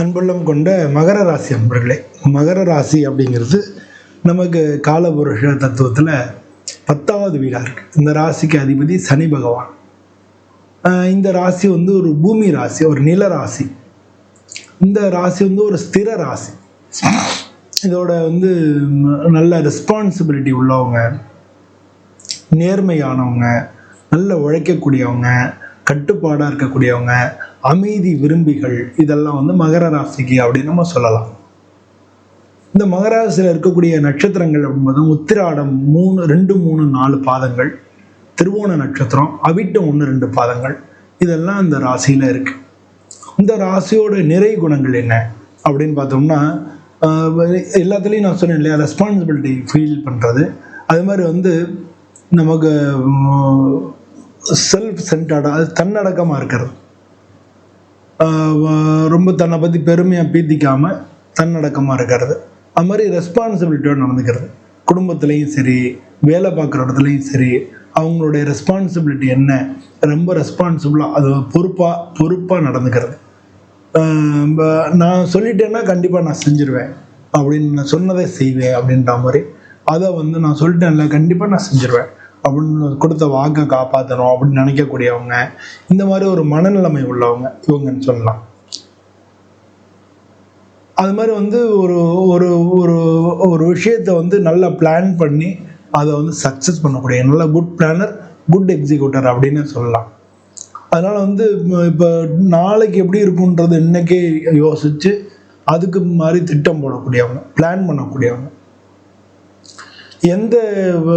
அன்புள்ளம் கொண்ட மகர ராசி அன்பர்களே மகர ராசி அப்படிங்கிறது நமக்கு காலபுருஷ தத்துவத்தில் பத்தாவது வீடாக இருக்குது இந்த ராசிக்கு அதிபதி சனி பகவான். இந்த ராசி வந்து ஒரு பூமி ராசி ஒரு நில ராசி. இந்த ராசி வந்து ஒரு ஸ்திர ராசி. இதோட வந்து நல்ல ரெஸ்பான்சிபிலிட்டி உள்ளவங்க நேர்மையானவங்க நல்ல உழைக்கக்கூடியவங்க கட்டுப்பாடாக இருக்கக்கூடியவங்க அமைதி விரும்பிகள் இதெல்லாம் வந்து மகர ராசிக்கு அப்படின்னு நம்ம சொல்லலாம். இந்த மகர ராசியில் இருக்கக்கூடிய நட்சத்திரங்கள் அப்படின்போது உத்திராடம் மூணு ரெண்டு மூணு நாலு பாதங்கள். திருவோண நட்சத்திரம் அவிட்டம் ஒன்று ரெண்டு பாதங்கள். இதெல்லாம் இந்த ராசியில் இருக்கு. இந்த ராசியோட நிறை குணங்கள் என்ன அப்படின்னு பார்த்தோம்னா எல்லாத்துலேயும் நான் சொன்னேன் இல்லையா ரெஸ்பான்சிபிலிட்டி ஃபீல் பண்ணுறது அது மாதிரி வந்து நமக்கு செல்ஃப் சென்டர்டாக அது தன்னடக்கமாக இருக்கிறது. ரொம்ப தன்னை பற்றி பெருமையாக பீத்திக்காமல் தன்னடக்கமாக இருக்கிறது. அது மாதிரி ரெஸ்பான்சிபிலிட்டியோடு நடந்துக்கிறது. குடும்பத்துலேயும் சரி வேலை பார்க்குற இடத்துலையும் சரி அவங்களுடைய ரெஸ்பான்சிபிலிட்டி என்ன? ரொம்ப ரெஸ்பான்சிபிளாக அது பொறுப்பாக பொறுப்பாக நடந்துக்கிறது. நான் சொல்லிட்டேன்னா கண்டிப்பாக நான் செஞ்சிருவேன். அப்படின்னு நான் சொன்னதை செய்வேன் அப்படின்ற மாதிரி. அதை வந்து நான் சொல்லிட்டேன்ல கண்டிப்பாக நான் செஞ்சிருவேன். அப்படின்னு கொடுத்த வாக்கை காப்பாற்றணும் அப்படின்னு நினைக்கக்கூடியவங்க இந்த மாதிரி ஒரு மனநிலைமை உள்ளவங்க இவங்கன்னு சொல்லலாம். அது மாதிரி வந்து ஒரு ஒரு ஒரு ஒரு விஷயத்தை வந்து நல்லா பிளான் பண்ணி அதை வந்து சக்ஸஸ் பண்ணக்கூடிய நல்ல குட் பிளானர் குட் எக்ஸிக்யூட்டர் அப்படின்னு சொல்லலாம். அதனால் வந்து இப்போ நாளைக்கு எப்படி இருக்குன்றது இன்னைக்கே யோசித்து அதுக்கு மாதிரி திட்டம் போடக்கூடியவங்க பிளான் பண்ணக்கூடியவங்க. எந்த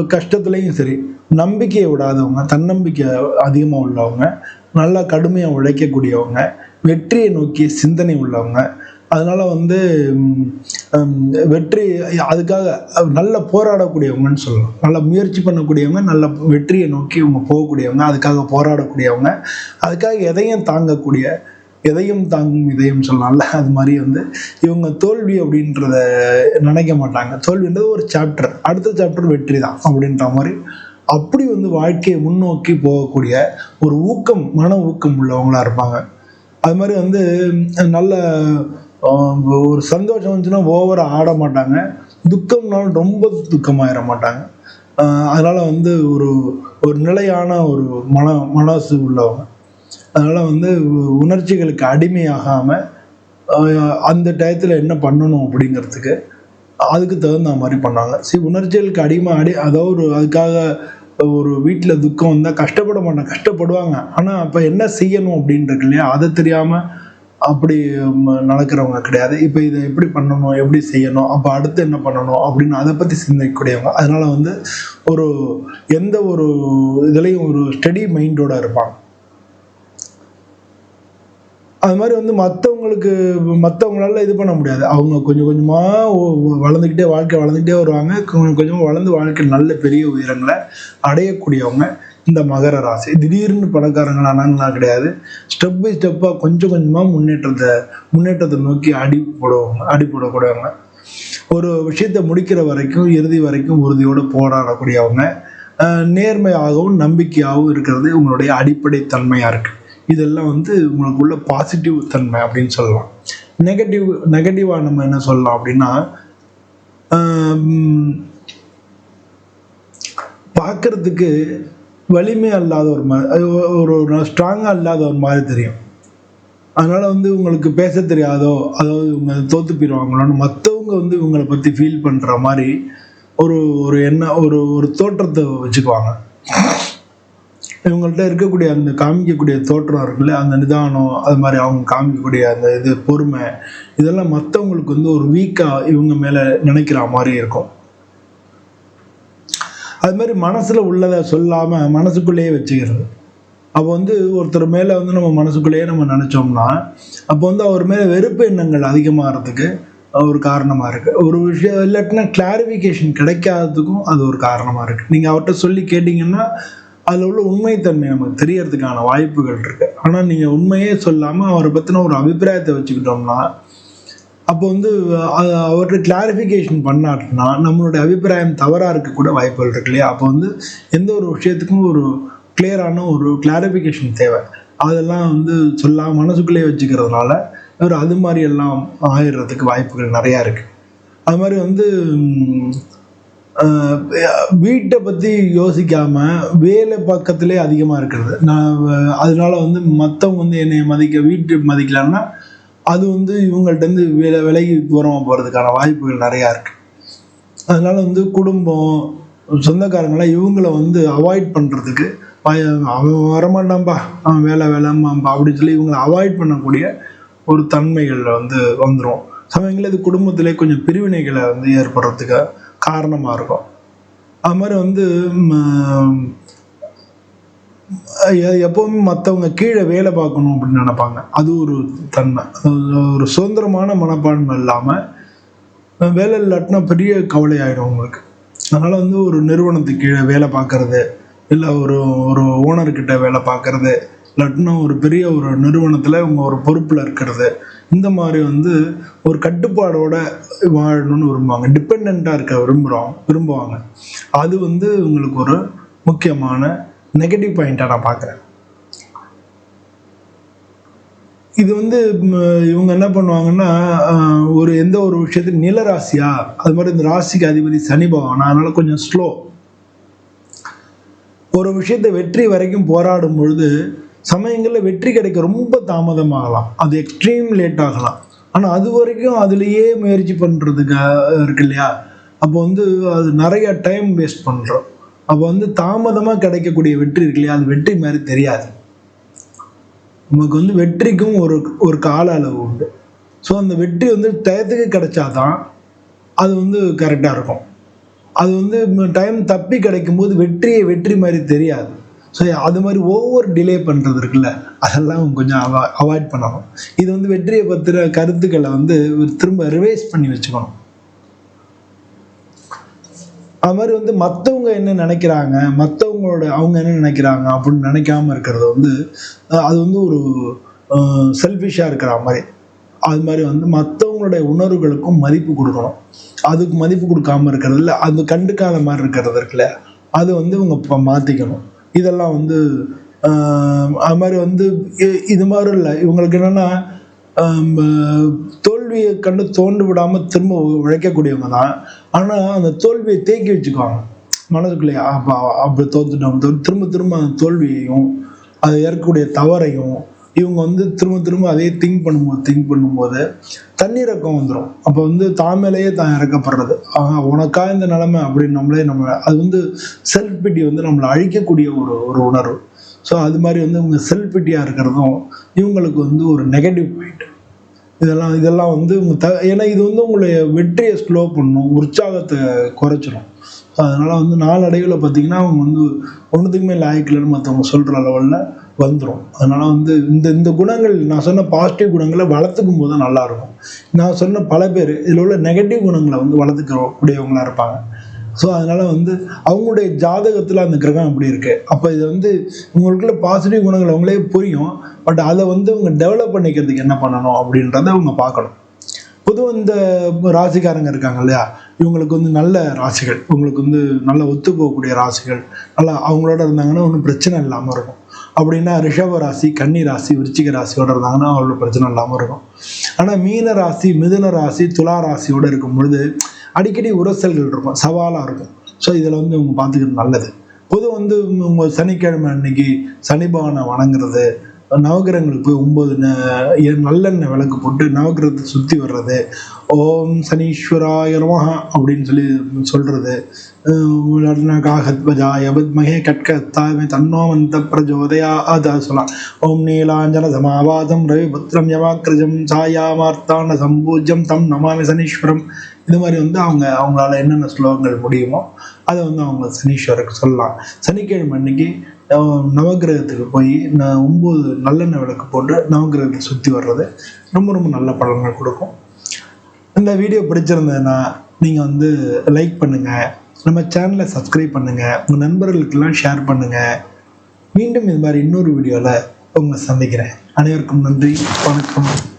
கஷ்டத்துலையும் சரி நம்பிக்கையை விடாதவங்க தன்னம்பிக்கை அதிகமாக உள்ளவங்க நல்லா கடுமையாக உழைக்கக்கூடியவங்க வெற்றியை நோக்கிய சிந்தனை உள்ளவங்க அதனால வந்து வெற்றி அதுக்காக நல்ல போராடக்கூடியவங்கன்னு சொல்லலாம். நல்ல முயற்சி பண்ணக்கூடியவங்க நல்ல வெற்றியை நோக்கி இவங்க போகக்கூடியவங்க அதுக்காக போராடக்கூடியவங்க அதுக்காக எதையும் தாங்கக்கூடிய எதையும் தாங்கும் இதயம் சொல்லலாம்ல. அது மாதிரி வந்து இவங்க தோல்வி அப்படின்றத நினைக்க மாட்டாங்க. தோல்வின்றது ஒரு சாப்டர் அடுத்த சாப்டர் வெற்றி தான் அப்படின்ற மாதிரி அப்படி வந்து வாழ்க்கையை முன்னோக்கி போகக்கூடிய ஒரு ஊக்கம் மன ஊக்கம் உள்ளவங்களா இருப்பாங்க. அது மாதிரி வந்து நல்ல ஒரு சந்தோஷம் வந்துச்சுன்னா ஓவராக ஆட மாட்டாங்க. துக்கம்னாலும் ரொம்ப துக்கமாயிட மாட்டாங்க. அதனால் வந்து ஒரு ஒரு நிலையான ஒரு மன மனசு உள்ளவங்க. அதனால் வந்து உணர்ச்சிகளுக்கு அடிமையாகாமல் அந்த டயத்தில் என்ன பண்ணணும் அப்படிங்கிறதுக்கு அதுக்கு தகுந்த மாதிரி பண்ணாங்க. சரி உணர்ச்சிகளுக்கு அடிமை அடி அதாவது ஒரு அதுக்காக ஒரு வீட்டில் துக்கம் வந்தால் கஷ்டப்பட மாட்டாங்க கஷ்டப்படுவாங்க. ஆனால் அப்போ என்ன செய்யணும் அப்படின்றது இல்லையா? அதை தெரியாமல் அப்படி நடக்கிறவங்க கிடையாது. இப்போ இதை எப்படி பண்ணணும் எப்படி செய்யணும் அப்போ அடுத்து என்ன பண்ணணும் அப்படின்னு அதை பற்றி சிந்திக்கக்கூடியவங்க அதனால் வந்து ஒரு எந்த ஒரு இதுலேயும் ஒரு ஸ்டடி மைண்டோட இருப்பாங்க. அது மாதிரி வந்து மற்றவங்களுக்கு மற்றவங்களால இது பண்ண முடியாது. அவங்க கொஞ்சம் கொஞ்சமாக வளர்ந்துக்கிட்டே வாழ்க்கை வளர்ந்துக்கிட்டே வருவாங்க. கொஞ்சம் கொஞ்சமாக வளர்ந்து வாழ்க்கை நல்ல பெரிய உயரங்களை அடையக்கூடியவங்க இந்த மகர ராசி. திடீர்னு பணக்காரங்களானாலாம் கிடையாது. ஸ்டெப் பை ஸ்டெப்பாக கொஞ்சம் கொஞ்சமாக முன்னேற்றத்தை முன்னேற்றத்தை நோக்கி அடி போடுவாங்க அடி போடக்கூடியவங்க. ஒரு விஷயத்தை முடிக்கிற வரைக்கும் இறுதி வரைக்கும் உறுதியோடு போராடக்கூடியவங்க. நேர்மையாகவும் நம்பிக்கையாகவும் இருக்கிறது உங்களுடைய அடிப்படை தன்மையாக இருக்குது இதெல்லாம் வந்து உங்களுக்கு உள்ள பாசிட்டிவ் தன்மை அப்படின்னு சொல்லலாம். நெகட்டிவ் நெகட்டிவாக நம்ம என்ன சொல்லலாம் அப்படின்னா பார்க்கறதுக்கு வலிமை அல்லாத ஒரு மாதிரி அது ஒரு- ஒரு ஸ்ட்ராங்காக இல்லாத ஒரு மாதிரி தெரியும். அதனால் வந்து உங்களுக்கு பேச தெரியாதோ அதாவது இவங்க தோத்து போயிடுவாங்களோன்னு மற்றவங்க வந்து இவங்களை பற்றி ஃபீல் பண்ணுற மாதிரி ஒரு ஒரு என்ன ஒரு ஒரு தோற்றத்தை வச்சுக்குவாங்க. இவங்கள்ட்ட இருக்கக்கூடிய அந்த காமிக்கக்கூடிய தோற்றம் இருக்குல்ல அந்த நிதானம் அது மாதிரி அவங்க காமிக்கக்கூடிய அந்த இது பொறுமை இதெல்லாம் மற்றவங்களுக்கு வந்து ஒரு வீக்காக இவங்க மேலே நினைக்கிற மாதிரி இருக்கும். அது மாதிரி மனசில் உள்ளதை சொல்லாமல் மனசுக்குள்ளேயே வச்சுக்கிறது. அப்போ வந்து ஒருத்தர் மேலே வந்து நம்ம மனசுக்குள்ளேயே நம்ம நினச்சோம்னா அப்போ வந்து அவர் மேலே வெறுப்பு எண்ணங்கள் அதிகமாகிறதுக்கு ஒரு காரணமாக இருக்குது ஒரு விஷயம் இல்லாட்டினா கிளாரிஃபிகேஷன் கிடைக்காததுக்கும் அது ஒரு காரணமாக இருக்குது நீங்கள் அவர்கிட்ட சொல்லி கேட்டிங்கன்னா அதில் உள்ள உண்மைத்தன்மை நமக்கு தெரியறதுக்கான வாய்ப்புகள் இருக்குது ஆனால் நீங்கள் உண்மையே சொல்லாமல் அவரை பற்றின ஒரு அபிப்பிராயத்தை வச்சுக்கிட்டோம்னா அப்போ வந்து அவர்கிட்ட கிளாரிஃபிகேஷன் பண்ணாட்டினா நம்மளுடைய அபிப்பிராயம் தவறாக இருக்கக்கூட வாய்ப்புகள் இருக்கு இல்லையா? அப்போ வந்து எந்த ஒரு விஷயத்துக்கும் ஒரு கிளியரான ஒரு கிளாரிஃபிகேஷன் தேவை. அதெல்லாம் வந்து சொல்லாமல் மனசுக்குள்ளேயே வச்சுக்கிறதுனால இவர் அது மாதிரி எல்லாம் ஆயிடுறதுக்கு வாய்ப்புகள் நிறையா இருக்குது அது மாதிரி வந்து வீட்டை பற்றி யோசிக்காமல் வேலை பக்கத்திலே அதிகமாக இருக்கிறது. நான் அதனால வந்து மற்றவங்க வந்து என்னை மதிக்க வீட்டு மதிக்கலன்னா அது வந்து இவங்கள்ட்டேருந்து வேலை விலகி தூரமாக போகிறதுக்கான வாய்ப்புகள் நிறையா இருக்குது அதனால வந்து குடும்பம் சொந்தக்காரங்களாம் இவங்கள வந்து அவாய்ட் பண்ணுறதுக்கு அவன் வரமாட்டான்பா அவன் வேலை வேலைம்மாம்பா அப்படின்னு சொல்லி இவங்களை அவாய்ட் பண்ணக்கூடிய ஒரு தன்மைகளில் வந்து வந்துடும் சமயங்களில் இது குடும்பத்திலே கொஞ்சம் பிரிவினைகளை வந்து ஏற்படுறதுக்கு காரணமாக இருக்கும். அது மாதிரி வந்து ம், எப்பவுமே மற்றவங்க கீழே வேலை பார்க்கணும் அப்படின்னு நினைப்பாங்க. அது ஒரு தன்மை. ஒரு சுதந்திரமான மனப்பான்மை இல்லாமல் வேலை இல்லாட்டினா பெரிய கவலை ஆகிடும் உங்களுக்கு. அதனால் வந்து ஒரு நிறுவனத்துக்கு கீழே வேலை பார்க்கறது இல்லை ஒரு ஒரு ஓனர்கிட்ட வேலை பார்க்கறது இல்லாட்டினா ஒரு பெரிய ஒரு நிறுவனத்தில் இவங்க ஒரு பொறுப்பில் இருக்கிறது இந்த மாதிரி வந்து ஒரு கட்டுப்பாடோட வாழணும்னு விரும்புவாங்க. டிபெண்ட்டாக இருக்க விரும்புகிறோம் விரும்புவாங்க. அது வந்து உங்களுக்கு ஒரு முக்கியமான நெகட்டிவ் பாயிண்ட்டாக நான் பார்க்குறேன். இது வந்து இவங்க என்ன பண்ணுவாங்கன்னா ஒரு எந்த ஒரு விஷயத்துக்கு நில ராசியா? அது மாதிரி இந்த ராசிக்கு அதிபதி சனி பகவான்? அதனால கொஞ்சம் ஸ்லோ ஒரு விஷயத்தை வெற்றி வரைக்கும் போராடும் பொழுது சமயங்களில் வெற்றி கிடைக்க ரொம்ப தாமதமாகலாம். அது எக்ஸ்ட்ரீம் லேட் ஆகலாம். ஆனால் அது வரைக்கும் அதுலேயே முயற்சி பண்ணுறதுக்கு இருக்கு இல்லையா? அப்போ வந்து அது நிறைய டைம் வேஸ்ட் பண்ணுறோம் அப்போ வந்து தாமதமாக கிடைக்கக்கூடிய வெற்றி இருக்கு இல்லையா? அது வெற்றி மாதிரி தெரியாது. நமக்கு வந்து வெற்றிக்கும் ஒரு ஒரு கால அளவு உண்டு. ஸோ அந்த வெற்றி வந்து டயத்துக்கு கிடைச்சாதான் அது வந்து கரெக்டாக இருக்கும். அது வந்து டைம் தப்பி கிடைக்கும்போது வெற்றியை வெற்றி மாதிரி தெரியாது. ஸோ அது மாதிரி ஓவர் டிலே பண்ணுறது இருக்குல்ல அதெல்லாம் கொஞ்சம் அவா அவாய்ட் பண்ணணும். இது வந்து வெற்றியை பற்றின கருத்துக்களை வந்து திரும்ப ரிவைஸ் பண்ணி வச்சுக்கணும். அது மாதிரி வந்து மற்றவங்க என்ன நினைக்கிறாங்க மற்றவங்களோட அவங்க என்ன நினைக்கிறாங்க அப்படின்னு நினைக்காம இருக்கிறது வந்து அது வந்து ஒரு செல்ஃபிஷாக இருக்கிற மாதிரி. அது மாதிரி வந்து மற்றவங்களுடைய உணர்வுகளுக்கும் மதிப்பு கொடுக்கணும். அதுக்கு மதிப்பு கொடுக்காம இருக்கிறதுல அது கண்டுக்காத மாதிரி இருக்கிறது இருக்குல்ல அது வந்து இவங்க மாற்றிக்கணும் இதெல்லாம் வந்து அது மாதிரி வந்து இது மாதிரி இல்லை. இவங்களுக்கு என்னென்னா தோல்வியை கண்டு தோண்டு விடாமல் திரும்ப உழைக்கக்கூடியவங்க தான். ஆனால் அந்த தோல்வியை தேக்கி வச்சுக்குவாங்க. மனதுக்குள்ளேயே அப்போ அப்படி தோத்துட்டோம் திரும்ப திரும்ப அந்த தோல்வியையும் அது ஏற்கக்கூடிய தவறையும் இவங்க வந்து திரும்ப திரும்ப அதே திங்க் பண்ணும்போது திங்க் பண்ணும்போது தண்ணீரக்கம் வந்துடும் அப்போ வந்து தான் மேலேயே தான் இறக்கப்படுறது. ஆஹா உனக்கா இந்த நிலைமை அப்படின்னு நம்மளே நம்ம அது வந்து செல்ஃப் பிட்டி வந்து நம்மளை அழிக்கக்கூடிய ஒரு ஒரு உணர்வு. ஸோ அது மாதிரி வந்து இவங்க செல்ஃப் பிட்டியாக இருக்கிறதும் இவங்களுக்கு வந்து ஒரு நெகட்டிவ் பாயிண்ட் இதெல்லாம் இதெல்லாம் வந்து உங்க த ஏன்னா இது வந்து உங்களுடைய வெற்றியை ஸ்லோ பண்ணும் உற்சாகத்தை குறைச்சிரும். அதனால் வந்து நாளடைவில் பார்த்தீங்கன்னா அவங்க வந்து ஒன்றுத்துக்குமே லாய்க்கலன்னு மற்றவங்க சொல்கிற லெவலில் வந்துடும் அதனால் வந்து இந்த இந்த குணங்கள் நான் சொன்ன பாசிட்டிவ் குணங்களை வளர்த்துக்கும் போது தான் நல்லாயிருக்கும். நான் சொன்ன பல பேர் இதில் உள்ள நெகட்டிவ் குணங்களை வந்து வளர்த்துக்க இருப்பாங்க. ஸோ அதனால் வந்து அவங்களுடைய ஜாதகத்தில் அந்த கிரகம் அப்படி இருக்குது அப்போ இது வந்து உங்களுக்குள்ள பாசிட்டிவ் குணங்கள் அவங்களே புரியும். பட் அதை வந்து அவங்க டெவலப் பண்ணிக்கிறதுக்கு என்ன பண்ணணும் அப்படின்றத அவங்க பார்க்கணும். பொதுவாக இந்த ராசிக்காரங்க இருக்காங்க இல்லையா? இவங்களுக்கு வந்து நல்ல ராசிகள். இவங்களுக்கு வந்து நல்ல ஒத்து போகக்கூடிய ராசிகள். நல்லா அவங்களோட இருந்தாங்கன்னா ஒன்றும் பிரச்சனை இல்லாமல் இருக்கும். அப்படின்னா ரிஷப ராசி கன்னி ராசி விருச்சிக ராசியோட இருந்தாங்கன்னா அவ்வளோ பிரச்சனை இல்லாமல் இருக்கும். ஆனால் மீன ராசி மிதுன ராசி துலா ராசியோட இருக்கும் பொழுது அடிக்கடி உரசல்கள் இருக்கும் சவாலாக இருக்கும். ஸோ இதில் வந்து இவங்க பார்த்துக்கிறது நல்லது. பொது வந்து உங்கள் சனிக்கிழமை அன்னைக்கு சனி பகவானை வணங்குறது நவகிரகங்களுக்கு போய் ஒம்பது நல்லெண்ணெய் விளக்கு போட்டு நவகிரகத்தை சுற்றி வர்றது. ஓம் சனீஸ்வராய நமஹ அப்படின்னு சொல்லி சொல்கிறது காகத்வஜாய வித்மகே கட்கத்தாமே தன்னோமந்த பிரஜோதயா அதை சொல்லலாம். ஓம் நீலாஞ்சன சமாவாதம் ரவிபுத்திரம் யமாக்கிரஜம் சாயாமார்த்தான சம்பூஜ்யம் தம் நமாமி சனீஸ்வரம். இது மாதிரி வந்து அவங்க அவங்களால என்னென்ன ஸ்லோகங்கள் முடியுமோ அதை வந்து அவங்க சனீஸ்வரருக்கு சொல்லலாம். சனிக்கிழமை அன்னைக்கு நவகிரகத்துக்கு நவக்கிரகத்துக்கு போய் நான் ஒம்பது நல்லெண்ணெய் விளக்கு போட்டு நவக்கிரகத்தை சுற்றி வர்றது ரொம்ப ரொம்ப நல்ல பலன்கள் கொடுக்கும். இந்த வீடியோ பிடிச்சிருந்ததுன்னா நீங்கள் வந்து லைக் பண்ணுங்கள் நம்ம சேனலை சப்ஸ்கிரைப் பண்ணுங்கள் உங்கள் நண்பர்களுக்கெல்லாம் ஷேர் பண்ணுங்கள் மீண்டும் இது மாதிரி இன்னொரு வீடியோவில் உங்களை சந்திக்கிறேன். அனைவருக்கும் நன்றி. வணக்கம்.